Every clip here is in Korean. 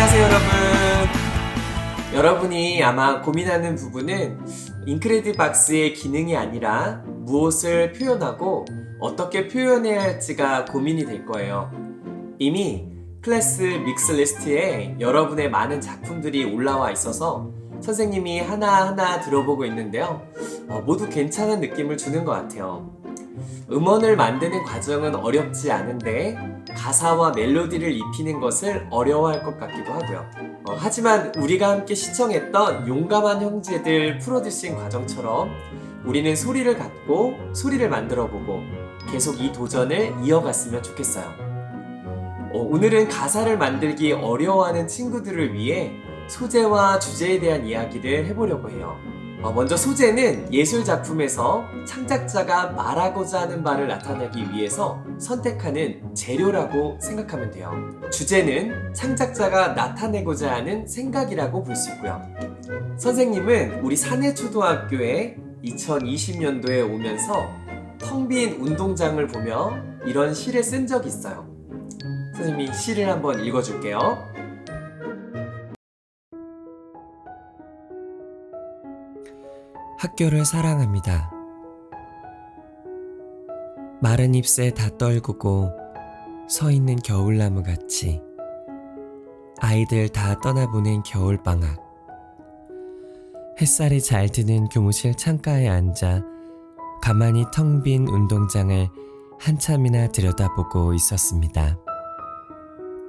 안녕하세요, 여러분. 여러분이 아마 고민하는 부분은 인크레드 박스의 기능이 아니라 무엇을 표현하고 어떻게 표현해야 할지가 고민이 될 거예요. 이미 클래스 믹스 리스트에 여러분의 많은 작품들이 올라와 있어서 선생님이 하나하나 들어보고 있는데요. 어, 모두 괜찮은 느낌을 주는 것 같아요. 음원을 만드는 과정은 어렵지 않은데 가사와 멜로디를 입히는 것을 어려워할 것 같기도 하고요. 어, 하지만 우리가 함께 시청했던 용감한 형제들 프로듀싱 과정처럼 우리는 소리를 갖고 소리를 만들어 보고 계속 이 도전을 이어갔으면 좋겠어요. 어, 오늘은 가사를 만들기 어려워하는 친구들을 위해 소재와 주제에 대한 이야기를 해보려고 해요. 어, 먼저 소재는 예술 작품에서 창작자가 말하고자 하는 바를 나타내기 위해서 선택하는 재료라고 생각하면 돼요. 주제는 창작자가 나타내고자 하는 생각이라고 볼 수 있고요. 선생님은 우리 사내초등학교에 2020년도에 오면서 텅 빈 운동장을 보며 이런 시를 쓴 적이 있어요. 선생님이 시를 한번 읽어줄게요. 학교를 사랑합니다. 마른 잎새 다 떨구고 서 있는 겨울나무 같이 아이들 다 떠나보낸 겨울방학. 햇살이 잘 드는 교무실 창가에 앉아 가만히 텅 빈 운동장을 한참이나 들여다보고 있었습니다.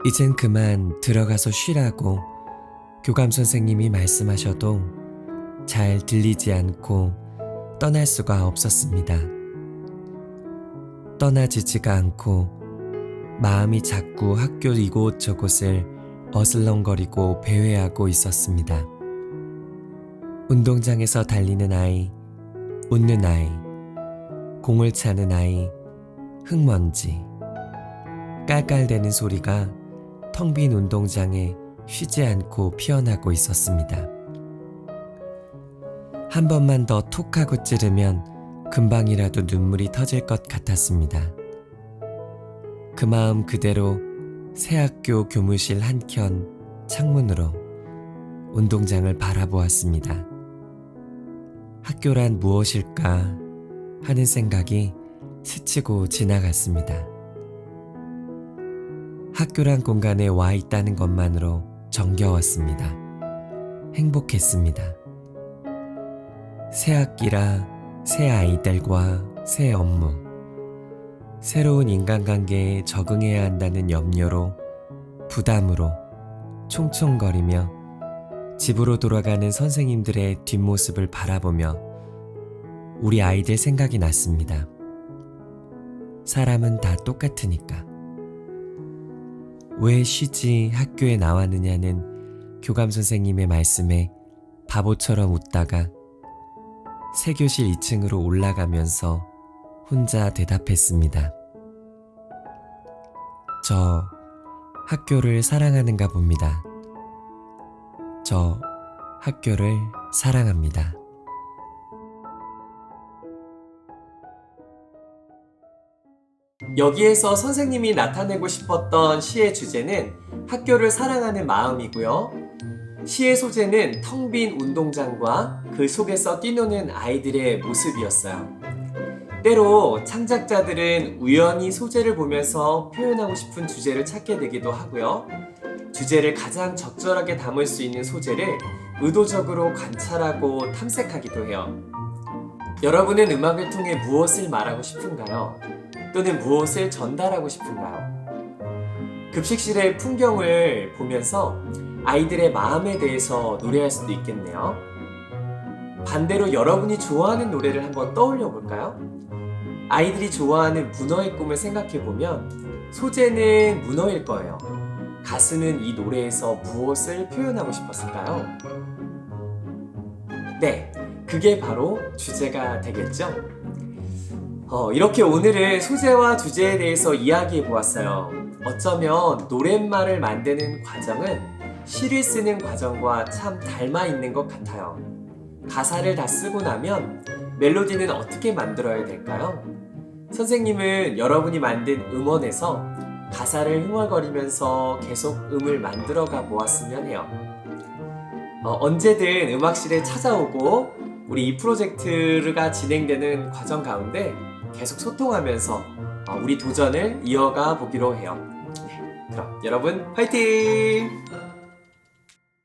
이젠 그만 들어가서 쉬라고 교감 선생님이 말씀하셔도 잘 들리지 않고 떠날 수가 없었습니다. 떠나지지가 않고 마음이 자꾸 학교 이곳저곳을 어슬렁거리고 배회하고 있었습니다. 운동장에서 달리는 아이, 웃는 아이, 공을 차는 아이, 흙먼지, 깔깔대는 소리가 텅 빈 운동장에 쉬지 않고 피어나고 있었습니다. 한 번만 더 톡 하고 찌르면 금방이라도 눈물이 터질 것 같았습니다. 그 마음 그대로 새 학교 교무실 한켠 창문으로 운동장을 바라보았습니다. 학교란 무엇일까 하는 생각이 스치고 지나갔습니다. 학교란 공간에 와 있다는 것만으로 정겨웠습니다. 행복했습니다. 새 학기라 새 아이들과 새 업무, 새로운 인간관계에 적응해야 한다는 염려로 부담으로 총총거리며 집으로 돌아가는 선생님들의 뒷모습을 바라보며 우리 아이들 생각이 났습니다. 사람은 다 똑같으니까. 왜 쉬지 학교에 나왔느냐는 교감 선생님의 말씀에 바보처럼 웃다가 새 교실 2층으로 올라가면서 혼자 대답했습니다. 저 학교를 사랑하는가 봅니다. 저 학교를 사랑합니다. 여기에서 선생님이 나타내고 싶었던 시의 주제는 학교를 사랑하는 마음이고요. 시의 소재는 텅 빈 운동장과 그 속에서 뛰노는 아이들의 모습이었어요. 때로 창작자들은 우연히 소재를 보면서 표현하고 싶은 주제를 찾게 되기도 하고요. 주제를 가장 적절하게 담을 수 있는 소재를 의도적으로 관찰하고 탐색하기도 해요. 여러분은 음악을 통해 무엇을 말하고 싶은가요? 또는 무엇을 전달하고 싶은가요? 급식실의 풍경을 보면서 아이들의 마음에 대해서 노래할 수도 있겠네요. 반대로 여러분이 좋아하는 노래를 한번 떠올려 볼까요? 아이들이 좋아하는 문어의 꿈을 생각해 보면 소재는 문어일 거예요. 가수는 이 노래에서 무엇을 표현하고 싶었을까요? 네, 그게 바로 주제가 되겠죠? 어, 이렇게 오늘은 소재와 주제에 대해서 이야기해 보았어요. 어쩌면 노랫말을 만드는 과정은 시를 쓰는 과정과 참 닮아 있는 것 같아요. 가사를 다 쓰고 나면 멜로디는 어떻게 만들어야 될까요? 선생님은 여러분이 만든 음원에서 가사를 흥얼거리면서 계속 음을 만들어가 보았으면 해요. 어, 언제든 음악실에 찾아오고 우리 이 프로젝트가 진행되는 과정 가운데 계속 소통하면서 어, 우리 도전을 이어가 보기로 해요. 네, 그럼 여러분 화이팅!